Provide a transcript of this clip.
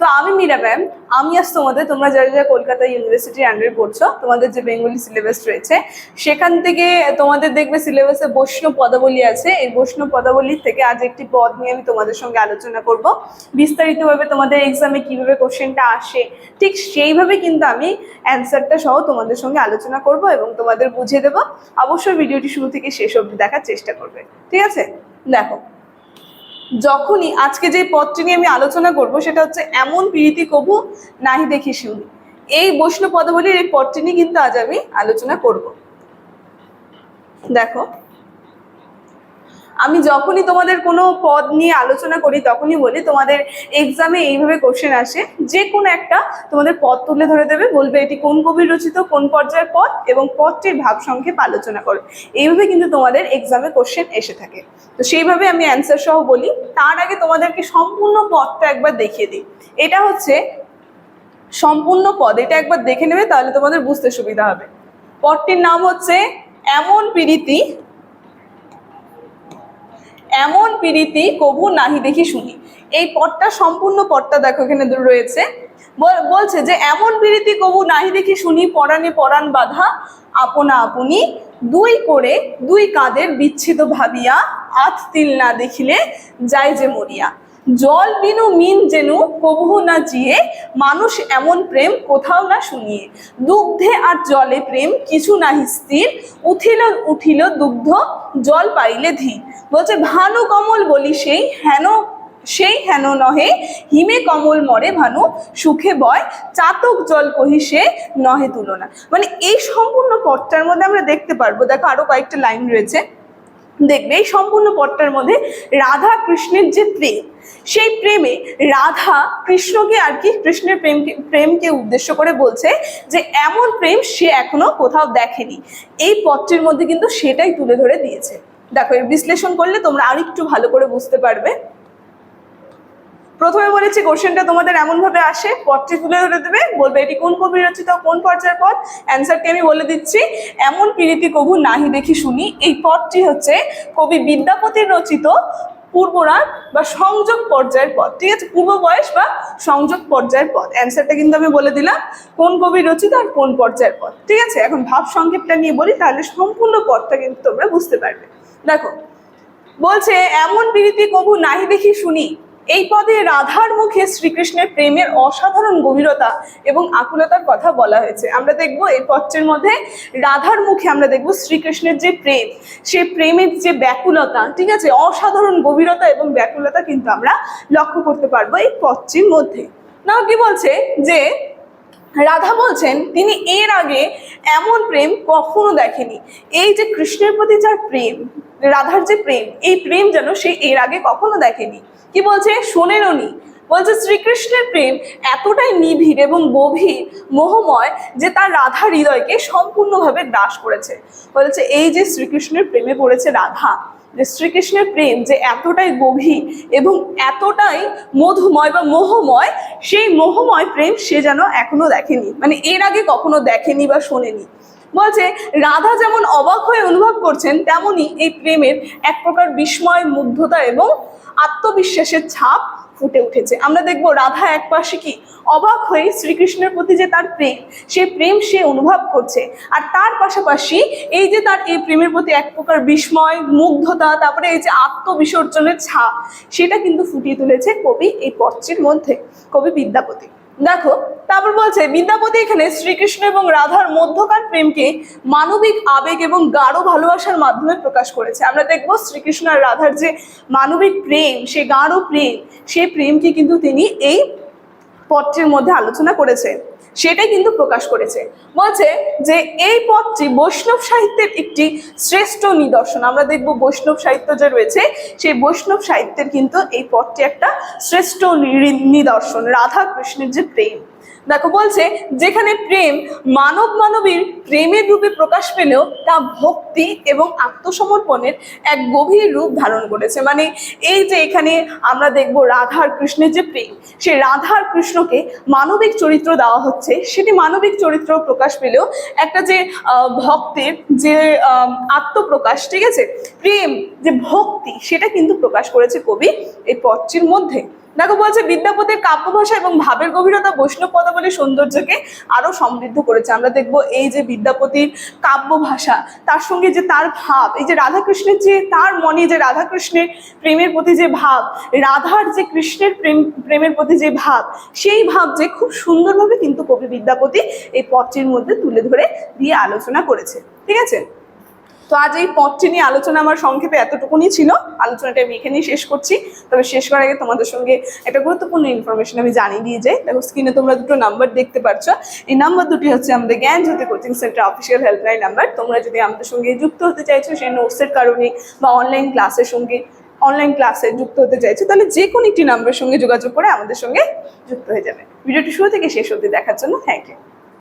তো আমি মীরা ম্যাম আমি আজ তোমাদের, তোমরা যারা যারা কলকাতা ইউনিভার্সিটির আন্ডারে পড়ছো, তোমাদের যে বেঙ্গলি সিলেবাস রয়েছে, সেখান থেকে তোমাদের দেখবে সিলেবাসে বৈষ্ণব পদাবলী আছে। এই বৈষ্ণব পদাবলীর থেকে আজ একটি পদ নিয়ে আমি তোমাদের সঙ্গে আলোচনা করব। বিস্তারিতভাবে তোমাদের এক্সামে কীভাবে কোশ্চেনটা আসে, ঠিক সেইভাবে কিন্তু আমি অ্যান্সারটা সহ তোমাদের সঙ্গে আলোচনা করব এবং তোমাদের বুঝিয়ে দেবো। অবশ্যই ভিডিওটি শুরু থেকে শেষ অবধি দেখার চেষ্টা করবে। ঠিক আছে? দেখো যখনই আজকে যে পদটি নিয়ে আমি আলোচনা করব, সেটা হচ্ছে এমন প্রীতি কবু নাহি দেখি শিউলি। এই বৈষ্ণব পদাবলীর এই পদটি নিয়ে কিন্তু আজ আমি আলোচনা করব। দেখো আমি যখনই তোমাদের কোনো পদ নিয়ে আলোচনা করি, তখনই বলি তোমাদের এক্সামে এইভাবে কোশ্চেন আসে। যে কোনো একটা তোমাদের পদ তুলে ধরে দেবে, বলবে এটি কোন কবির রচিত, কোন পর্যায়ের পদ এবং পদটির ভাব সংক্ষেপ আলোচনা করো। এইভাবে কিন্তু তোমাদের এক্সামে কোশ্চেন এসে থাকে। তো সেইভাবে আমি অ্যান্সার সহ বলি। তার আগে তোমাদেরকে সম্পূর্ণ পদটা একবার দেখিয়ে দিই। এটা হচ্ছে সম্পূর্ণ পদ। এটা একবার দেখে নেবে, তাহলে তোমাদের বুঝতে সুবিধা হবে। পদটির নাম হচ্ছে এমন পীড়িতি এমন প্রীতি কবু নাহি দেখি শুনি। এই পটটা সম্পূর্ণ পটটা দেখো, এখানে রয়েছে। বলছে যে, এমন প্রীতি কবু নাহি দেখি শুনি, পরাণে পরাণ বাধা, আপনা আপনি দুই করে দুই কাদের বিচ্ছিত ভাবিয়া আত তিল না দেখিলে যায় যে মরিয়া। জল বিনু মিন যেনু কবহু না জিয়ে মানুষ এমন প্রেম কোথাও না শুনিয়ে। দুগ্ধে আর জলে প্রেম কিছু নাহি স্থির, উঠিল উঠিল দুগ্ধ, জল পাইলে ধী। বলছে, ভানু কমল বলি সেই, হেন সেই হেন নহে, হিমে কমল মরে ভানু, সুখে বয়, চাতক জল কহি সে, নহে তুলনা। মানে এই সম্পূর্ণ পথটার মধ্যে আমরা দেখতে পারব। দেখো আরও কয়েকটা লাইন রয়েছে। দেখবে এই সম্পূর্ণ পটটার মধ্যে রাধা কৃষ্ণের যে প্রেম, সেই প্রেমে রাধা কৃষ্ণকে আর কি কৃষ্ণের প্রেমকে প্রেমকে উদ্দেশ্য করে বলছে যে এমন প্রেম সে এখনও কোথাও দেখেনি। এই পটটির মধ্যে কিন্তু সেটাই তুলে ধরে দিয়েছে। দেখো, এর বিশ্লেষণ করলে তোমরা আরেকটু ভালো করে বুঝতে পারবে। প্রথমে বলেছি কোশ্চেনটা তোমাদের এমন ভাবে আসে, পথটি তুলে ধরে দেবে, বলবে এটি কোন কবি রচিত, কোন পর্যায়ের পথ? অ্যান্সারটি আমি বলে দিচ্ছি, এমন পীড়িতি কবু নাহি দেখি শুনি, এই পথটি হচ্ছে কবি বিদ্যাপতির রচিত পূর্বরাগ বা সংযোগ পর্যায়ের পদ ঠিক আছে? পূর্ব বয়স বা সংযোগ পর্যায়ের পদ অ্যান্সারটা কিন্তু আমি বলে দিলাম, কোন কবি রচিত আর কোন পর্যায়ের পদ ঠিক আছে? এখন ভাব সংক্ষেপটা নিয়ে বলি, তাহলে সম্পূর্ণ পদটা কিন্তু তোমরা বুঝতে পারবে। দেখো, বলছে, এমন প্রীতি কবু নাহি দেখি শুনি এই পদে রাধার মুখে শ্রীকৃষ্ণের প্রেমের অসাধারণ গভীরতা এবং আকুলতার কথা বলা হয়েছে। আমরা দেখব এই পত্রের মধ্যে রাধার মুখে আমরা দেখব শ্রীকৃষ্ণের যে প্রেম, সে প্রেমের যে ব্যাকুলতা, ঠিক আছে? অসাধারণ গভীরতা এবং ব্যাকুলতা কিন্তু আমরা লক্ষ্য করতে পারব এই পত্রের মধ্যে। না কি বলছে যে রাধা বলছেন, তিনি এর আগে এমন প্রেম কখনো দেখেনি। এই যে কৃষ্ণের প্রতি যার প্রেম, রাধার যে প্রেম, এই প্রেম যেন সে এর আগে কখনো দেখেনি। কি বলছে? শোনেনও নি। বলছে, শ্রীকৃষ্ণের প্রেম এতটাই নিবিড় এবং গভীর, মোহময়, যে তার রাধা হৃদয়কে সম্পূর্ণভাবে গ্রাস করেছে। বলেছে, এই যে শ্রীকৃষ্ণের প্রেমে পড়েছে রাধা যে শ্রীকৃষ্ণের প্রেম যে এতটাই গভীর এবং এতটাই মধুময় বা মোহময়, সেই মোহময় প্রেম সে যেন এখনও দেখেনি। মানে এর আগে কখনো দেখেনি বা শোনেনি। বলছে, রাধা যেমন অবাক হয়ে অনুভব করছেন, তেমনি এই প্রেমের এক প্রকার বিস্ময়, মুগ্ধতা এবং আত্মবিশ্বাসের ছাপ ফুটে উঠেছে। আমরা দেখব রাধা এক পাশে কি অবাক হয়ে শ্রীকৃষ্ণের প্রতি যে তার প্রেম, সে প্রেম সে অনুভব করছে। আর তার পাশাপাশি এই যে তার এই প্রেমের প্রতি এক প্রকার বিস্ময়, মুগ্ধতা, তারপরে এই যে আত্মবিসর্জনের ছাপ, সেটা কিন্তু ফুটিয়ে তুলেছে কবি এই পত্রের মধ্যে, কবি বিদ্যাপতি। দেখো, তারপর বলছে, বিদ্যাপতি এখানে শ্রীকৃষ্ণ এবং রাধার মধ্যকার প্রেমকে মানবিক আবেগ এবং গাঢ় ভালোবাসার মাধ্যমে প্রকাশ করেছে। আমরা দেখব শ্রীকৃষ্ণ আর রাধার যে মানবিক প্রেম, সে গাঢ় প্রেম সেই প্রেমকে কিন্তু তিনি এই পত্রের মধ্যে আলোচনা করেছে। সেটাই কিন্তু প্রকাশ করেছে। বলছে যে এই পথটি বৈষ্ণব সাহিত্যের একটি শ্রেষ্ঠ নিদর্শন। আমরা দেখব বৈষ্ণব সাহিত্য যে রয়েছে, সেই বৈষ্ণব সাহিত্যের কিন্তু এই পথটি একটা শ্রেষ্ঠ নিদর্শন রাধা কৃষ্ণের যে প্রেম। দেখো বলছে, যেখানে প্রেম মানব মানবীর প্রেমের রূপে প্রকাশ পেলেও তা ভক্তি এবং আত্মসমর্পণের এক গভীর রূপ ধারণ করেছে। মানে এই যে এখানে আমরা দেখব রাধা আর কৃষ্ণের যে প্রেম, সেই রাধা আর কৃষ্ণকে মানবিক চরিত্র দেওয়া হচ্ছে। সেটি মানবিক চরিত্র প্রকাশ পেলেও একটা যে ভক্তের যে আত্মপ্রকাশ, ঠিক আছে? প্রেম, যে ভক্তি, সেটা কিন্তু প্রকাশ করেছে কবি এই পথটির মধ্যে। দেখো, বলছে বিদ্যাপতির কাব্য ভাষা এবং ভাবের গভীরতা বৈষ্ণব পদাবলীর সৌন্দর্যকে আরও সমৃদ্ধ করেছে। আমরা দেখব এই যে বিদ্যাপতির কাব্য ভাষা তার সঙ্গে যে তার ভাব, এই যে রাধাকৃষ্ণের যে তার মনে যে রাধাকৃষ্ণের প্রেমের প্রতি যে ভাব, রাধার যে কৃষ্ণের প্রেম, প্রেমের প্রতি যে ভাব, সেই ভাব যে খুব সুন্দরভাবে কিন্তু কবি বিদ্যাপতি এই পথটির মধ্যে তুলে ধরে দিয়ে আলোচনা করেছে। ঠিক আছে? তো আজ এই পথটি নিয়ে আলোচনা আমার সংক্ষেপে এতটুকুনি ছিল। আলোচনাটা আমি এখানেই শেষ করছি। তবে শেষ করার আগে তোমাদের সঙ্গে একটা গুরুত্বপূর্ণ ইনফরমেশন আমি জানিয়ে দিয়ে যাই দেখো স্ক্রিনে তোমরা দুটো নাম্বার দেখতে পাচ্ছ এই নাম্বার দুটি হচ্ছে আমাদের Gyan Jyoti coaching centre official helpline number তোমরা যদি আমাদের সঙ্গে যুক্ত হতে চাইছো সেই নোটসের কারণে বা অনলাইন ক্লাসের সঙ্গে অনলাইন ক্লাসে যুক্ত হতে চাইছো, তাহলে যে কোনো একটি নাম্বারের সঙ্গে যোগাযোগ করে আমাদের সঙ্গে যুক্ত হয়ে যাবে। ভিডিওটি শুরু থেকে শেষ অবধি দেখার জন্য থ্যাংক ইউ